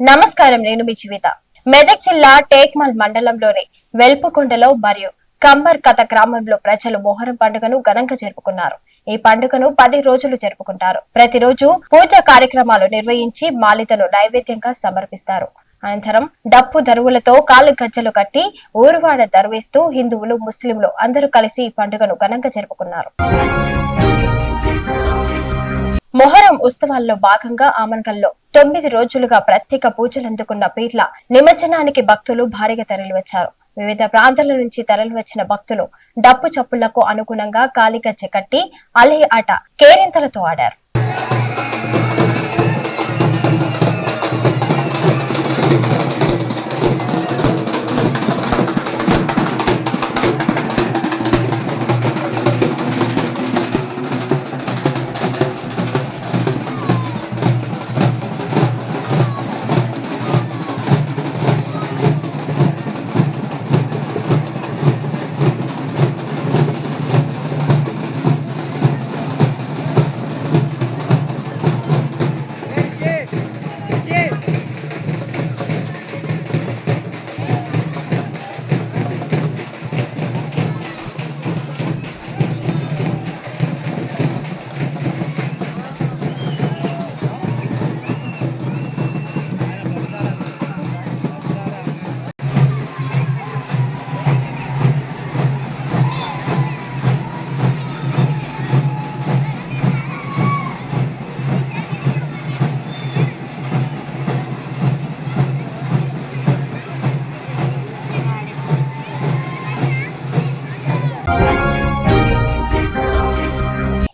నమస్కారం నేను మీ జీవిత. మెదక్ జిల్లా టేక్మల్ మండలంలోని వెల్పుకొండలో మరియు కంబర్ కథ గ్రామంలో ప్రజలు మొహరం పండుగను ఘనంగా జరుపుకున్నారు. ఈ పండుగను పది రోజులు జరుపుకుంటారు. ప్రతిరోజు పూజా కార్యక్రమాలు నిర్వహించి మాలితను నైవేద్యంగా సమర్పిస్తారు. అనంతరం డప్పు దరువులతో కాలు గజ్జలు కట్టి ఊరువాడ దరువేస్తూ హిందువులు ముస్లింలు అందరూ కలిసి ఈ పండుగను ఘనంగా జరుపుకున్నారు. మొహరం ఉత్సవాల్లో భాగంగా ఆమన్గల్లో తొమ్మిది రోజులుగా ప్రత్యేక పూజలు అందుకున్న పీర్ల నిమజ్జనానికి భక్తులు భారీగా తరలివచ్చారు. వివిధ ప్రాంతాల నుంచి తరలివచ్చిన భక్తులు డప్పు చప్పుళ్ళకు అనుగుణంగా కాలిగజ్జె కట్టి అలహి ఆట కేరింతలతో ఆడారు.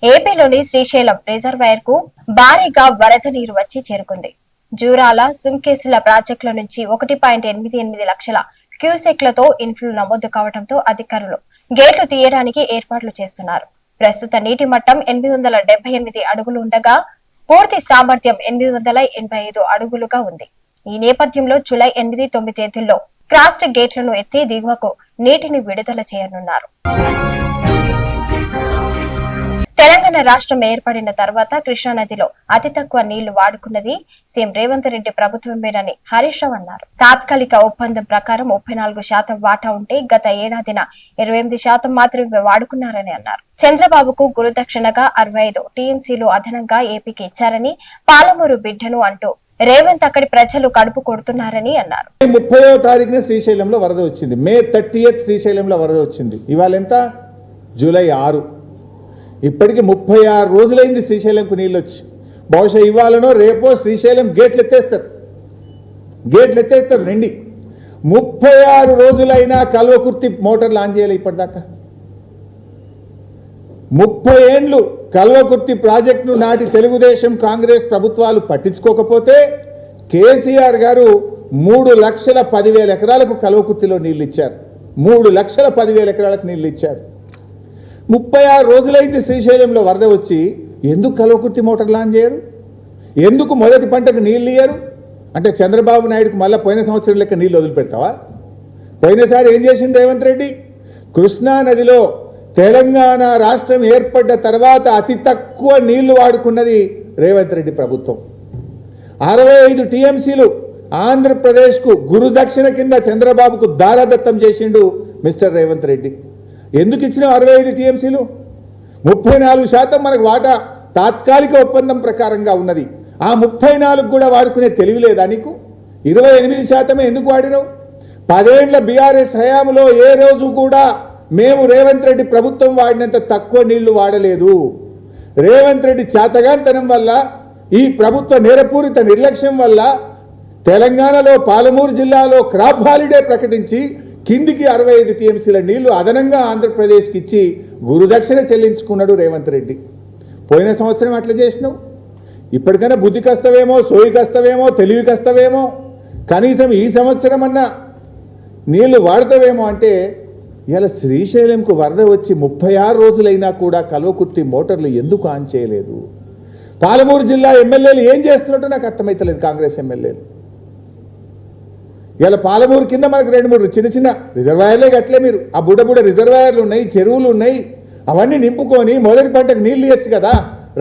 ఏపీలోని శ్రీశైలం రిజర్వాయర్కు భారీగా వరద నీరు వచ్చి చేరుకుంది. జూరాల సుంకేసుల ప్రాజెక్టుల నుంచి ఒకటి పాయింట్ ఎనిమిది ఎనిమిది లక్షల క్యూసెక్లతో ఇన్ఫ్లు నమోదు కావడంతో అధికారులు గేట్లు తీయడానికి ఏర్పాట్లు చేస్తున్నారు. ప్రస్తుత నీటి మట్టం ఎనిమిది వందల డెబ్బై ఎనిమిది అడుగులు ఉండగా పూర్తి సామర్థ్యం ఎనిమిది వందల ఎనభై ఐదు అడుగులుగా ఉంది. ఈ నేపథ్యంలో జూలై ఎనిమిది తొమ్మిది తేదీల్లో క్రాస్ట్ గేట్లను ఎత్తి దిగువకు నీటిని విడుదల చేయనున్నారు. తెలంగాణ రాష్ట్రం ఏర్పడిన తర్వాత కృష్ణానదిలో అతి తక్కువ నీళ్ళు వాడుకున్నది సీఎం రేవంత్ రెడ్డి ప్రభుత్వమేనని హరీష్ రావు అన్నారు. తాత్కాలిక ఒప్పందం ప్రకారం ముప్పై నాలుగు శాతం వాటా ఉంటే గత ఏడాదిన ఇరవై ఎనిమిది శాతం మాత్రమే వాడుకున్నారని అన్నారు. చంద్రబాబుకు గురుదక్షిణగా అరవై ఐదు టీఎంసీలు అదనంగా ఏపీకి ఇచ్చారని పాలమూరు బిడ్డను అంటూ రేవంత్ అక్కడి ప్రజలు కడుపు కొడుతున్నారని అన్నారు. ముప్పయో తారీఖున శ్రీశైలంలో వరద వచ్చింది. మే థర్టీ శ్రీశైలంలో వరద వచ్చింది. ఇవాళ ఎంత? జూలై ఆరు. ఇప్పటికి ముప్పై ఆరు రోజులైంది శ్రీశైలంకు నీళ్ళు వచ్చి బహుశా ఇవ్వాలనో రేపో శ్రీశైలం గేట్లు ఎత్తేస్తారు గేట్లు ఎత్తేస్తారు రండి. ముప్పై ఆరు రోజులైనా కల్వకుర్తి మోటార్లు ఆన్ చేయాలి ఇప్పటిదాకా. ముప్పై ఏండ్లు కల్వకుర్తి ప్రాజెక్టును నాటి తెలుగుదేశం కాంగ్రెస్ ప్రభుత్వాలు పట్టించుకోకపోతే కేసీఆర్ గారు మూడు లక్షల పదివేల ఎకరాలకు కల్వకుర్తిలో నీళ్ళు ఇచ్చారు మూడు లక్షల పదివేల ఎకరాలకు నీళ్ళు ఇచ్చారు ముప్పై ఆరు రోజులైంది శ్రీశైలంలో వరద వచ్చి ఎందుకు కలవకుర్తి మోటార్ లాంచ్ చేయరు? ఎందుకు మొదటి పంటకు నీళ్ళు ఇయ్యరు? అంటే చంద్రబాబు నాయుడుకు మళ్ళీ పోయిన సంవత్సరం లెక్క నీళ్ళు వదిలిపెడతావా? పోయినసారి ఏం చేసింది రేవంత్ రెడ్డి? కృష్ణా నదిలో తెలంగాణ రాష్ట్రం ఏర్పడ్డ తర్వాత అతి తక్కువ నీళ్ళు వాడుకున్నది రేవంత్ రెడ్డి ప్రభుత్వం. అరవై ఐదు టీఎంసీలు ఆంధ్రప్రదేశ్కు గురుదక్షిణ కింద చంద్రబాబుకు దారదత్తం చేసిండు మిస్టర్ రేవంత్ రెడ్డి. ఎందుకు ఇచ్చినావు అరవై ఐదు టీఎంసీలు? ముప్పై నాలుగు శాతం మనకు వాటా తాత్కాలిక ఒప్పందం ప్రకారంగా ఉన్నది. ఆ ముప్పై నాలుగు కూడా వాడుకునే తెలివి లేదా నీకు? ఇరవై ఎనిమిది శాతమే ఎందుకు వాడినావు? పదేండ్ల బీఆర్ఎస్ హయాంలో ఏ రోజు కూడా మేము రేవంత్ రెడ్డి ప్రభుత్వం వాడినంత తక్కువ నీళ్ళు వాడలేదు. రేవంత్ రెడ్డి చేతగాంతనం వల్ల ఈ ప్రభుత్వ నేరపూరిత నిర్లక్ష్యం వల్ల తెలంగాణలో పాలమూరు జిల్లాలో క్రాప్ హాలిడే ప్రకటించి కిందికి అరవై ఐదు టీఎంసీల నీళ్ళు అదనంగా ఆంధ్రప్రదేశ్కి ఇచ్చి గురుదక్షిణ చెల్లించుకున్నాడు రేవంత్ రెడ్డి. పోయిన సంవత్సరం అట్లా చేసినావు. ఇప్పటికైనా బుద్ధి కస్తవేమో సోయి కస్తవేమో తెలివి కస్తవేమో కనీసం ఈ సంవత్సరం అన్నా నీళ్ళు వాడతావేమో అంటే ఇలా శ్రీశైలంకు వరద వచ్చి ముప్పై ఆరు రోజులైనా కూడా కల్వకుర్తి మోటార్లు ఎందుకు ఆన్ చేయలేదు? పాలమూరు జిల్లా ఎమ్మెల్యేలు ఏం చేస్తున్నట్టు నాకు అర్థమైతలేదు కాంగ్రెస్ ఎమ్మెల్యేలు. ఇలా పాలమూరు కింద మనకు రెండు మూడు చిన్న చిన్న రిజర్వాయర్లే కట్టలే మీరు. ఆ బుడ్డ బుడ్డ రిజర్వాయర్లు ఉన్నాయి చెరువులు ఉన్నాయి. అవన్నీ నింపుకొని మొదటి పంటకు నీళ్ళు ఇవ్వచ్చు కదా.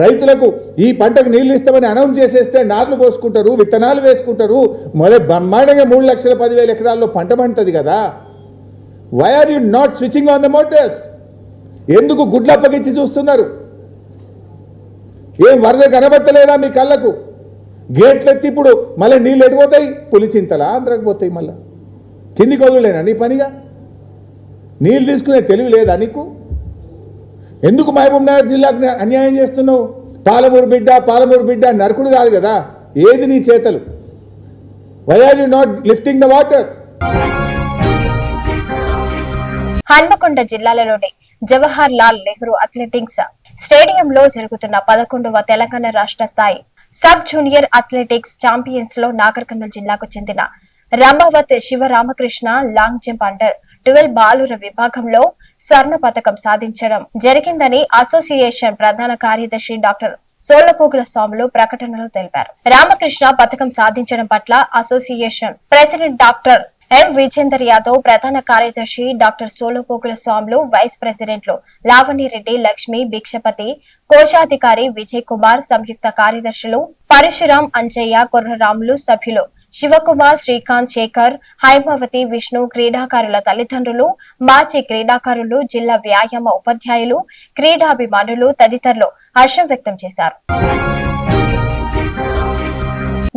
రైతులకు ఈ పంటకు నీళ్ళు ఇస్తామని అనౌన్స్ చేసేస్తే నాట్లు పోసుకుంటారు విత్తనాలు వేసుకుంటారు. మొదటి బ్రహ్మాండంగా మూడు లక్షల పదివేల ఎకరాల్లో పంట పండుతుంది కదా. Why are you not switching on the motors ఎందుకు గుడ్లు అప్పగించి చూస్తున్నారు? ఏం వరద కనబట్టలేదా మీ కళ్ళకు? గేట్లు ఎత్తి ఇప్పుడు మళ్ళీ నీళ్ళు ఎడిపోతాయి పులిచింతలా ఆంధ్రకు పోతాయి మళ్ళా. కిందికి నీ పనిగా? నీళ్ళు తీసుకునే తెలివి లేదా నీకు? ఎందుకు మహబూబ్ నగర్ జిల్లాకు అన్యాయం చేస్తున్నావు? పాలమూరు బిడ్డ పాలమూరు బిడ్డ నరకుడు కాదు కదా. ఏది నీ చేతలు? Why are you not lifting the water Hanmakonda జిల్లాలలోని Jawahar Lal Nehru athletics స్టేడియంలో జరుగుతున్న పదకొండవ తెలంగాణ రాష్ట్ర స్థాయి సబ్ జూనియర్ అథ్లెటిక్స్ ఛాంపియన్స్లో నాగర్ కర్నూలు జిల్లాకు చెందిన Ramavath Sivaramakrishna long jump under twelve బాలుర విభాగంలో స్వర్ణ పథకం సాధించడం జరిగిందని అసోసియేషన్ ప్రధాన కార్యదర్శి డాక్టర్ సోళ్ళపోగుల స్వాములు ప్రకటనలో తెలిపారు. రామకృష్ణ పథకం సాధించడం పట్ల association president doctor M. Vijender Yadav ప్రధాన కార్యదర్శి డాక్టర్ సోలపోకుల స్వాములు వైస్ ప్రెసిడెంట్లు లావణిరెడ్డి లక్ష్మి భిక్షపతి కోశాధికారి విజయ్ కుమార్ సంయుక్త కార్యదర్శులు పరశురాం అంజయ్య కొర్రరాములు సభ్యులు శివకుమార్ శ్రీకాంత్ శేఖర్ హైమావతి విష్ణు క్రీడాకారుల తల్లిదండ్రులు మాజీ క్రీడాకారులు జిల్లా వ్యాయామ ఉపాధ్యాయులు క్రీడాభిమానులు తదితరులు హర్షం వ్యక్తం చేశారు.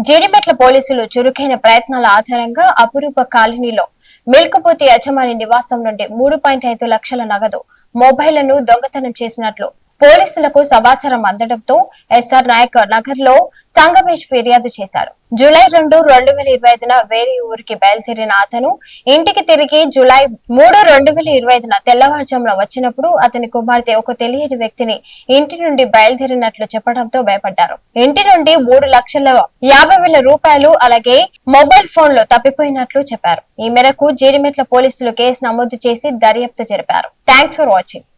జీడిమెట్ల పోలీసులు చురుకైన ప్రయత్నాల ఆధారంగా అపురూప కాలనీలో మిల్కపూతి యజమాని నివాసం నుండి మూడు పాయింట్ ఐదు లక్షల నగదు మొబైళ్ళను దొంగతనం చేసినట్లు పోలీసులకు సమాచారం అందడంతో ఎస్ఆర్ నాయక్ నగర్లో సంగమేష్ ఫిర్యాదు చేశారు. జూలై రెండు రెండు వేల ఇరవై ఐదున వేరే ఊరికి బయలుదేరిన అతను ఇంటికి తిరిగి జూలై మూడు రెండు వేల ఇరవై ఐదున తెల్లవారుజామున వచ్చినప్పుడు అతని కుమార్తె ఒక తెలియని వ్యక్తిని ఇంటి నుండి బయలుదేరినట్లు చెప్పడంతో భయపడ్డారు. ఇంటి నుండి మూడు లక్షల యాభై వేల రూపాయలు అలాగే మొబైల్ ఫోన్లో తప్పిపోయినట్లు చెప్పారు. ఈ మేరకు జీడిమెట్ల పోలీసులు కేసు నమోదు చేసి దర్యాప్తు జరిపారు. Thanks for watching.